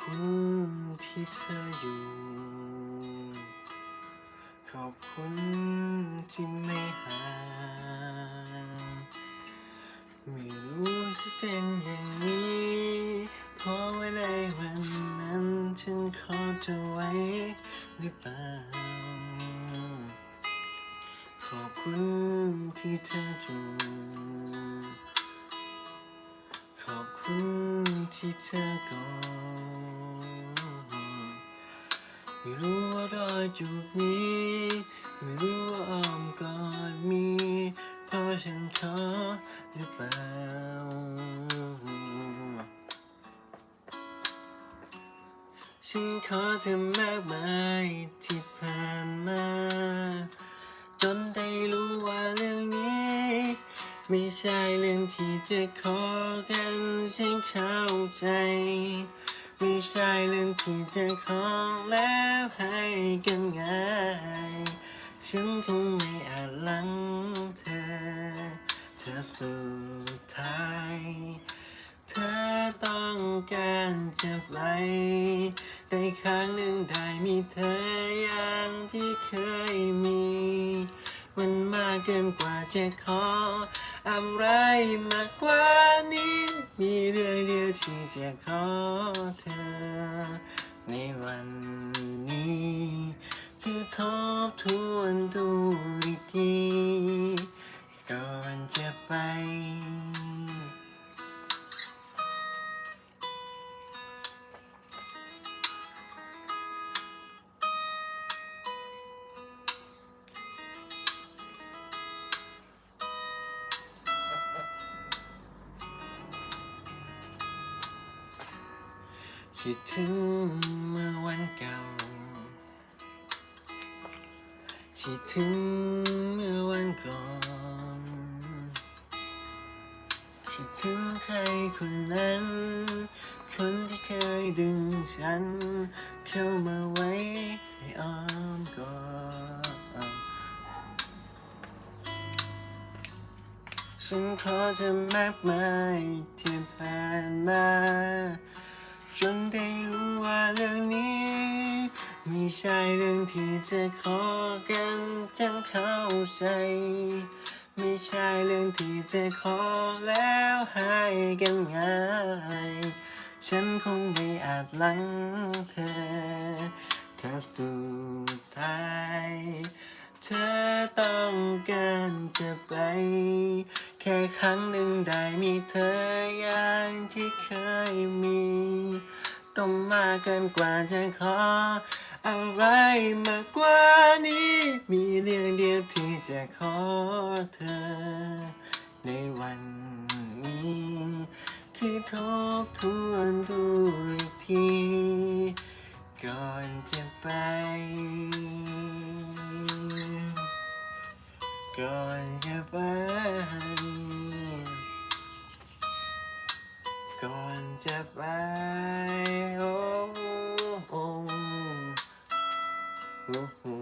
อบคุณที่เธออยู่ ขอบคุณที่ไม่ห่างไม่รู้จะเป็นอย่างนี้ เพราะว่าในวันนั้นฉันขอเธอไว้หรือเปล่า ขอบคุณที่เธอจูบ ขอบคุณที่เธอกอดไม่รู้ว่ารอยจูบนี้ ไม่รู้ว่าอ้อมกอดมีเพราะฉันขอหรือเปล่าฉันขอเธอมากมายที่ผ่านมา จนได้รู้ว่าเรื่องนี้ ไม่ใช่เรื่องที่จะขอกันฉันเข้าใจ ไม่ใช่เรื่องที่จะขอแล้วให้กันง่าย ฉันคงไม่อาจหลังเธอ เธอสุดท้าย เธอต้องการจะไปได้ครั้งหนึ่งได้มีเธออย่างที่เคยมี มันมากเกินกว่าจะขอ อะไรมากกว่านี้ มีเรื่องเดียวที่จะขอเธอ ในวันนี้ คือทบทวนดูอีกที คิดถึงเมื่อวันเก่า คิดถึงเมื่อวันก่อน คิดถึงใครคนนั้น คนที่เคยดึงฉัน เข้ามาไว้ในอ้อมกอดฉันขอจะมากมายที่ผ่านมา จนได้รู้ว่าเรื่องนี้ไม่ใช่เรื่องที่จะขอกันจังเข้าใจ ไม่ใช่เรื่องที่จะขอแล้วให้กันง่าย ฉันคงไม่อาจหลังเธอถ้าสุดท้ายเธอต้องการจะไป แค่ครั้งหนึ่งได้มีเธออย่างที่เคยมี ก็มากเกินกว่าจะขอ อะไรมากกว่านี้ มีเรื่องเดียวที่จะขอเธอ ในวันนี้ คือทบทวนดูอีกที ก่อนจะไป ก่อนจะไป จะไปโอ้โอ้โอ้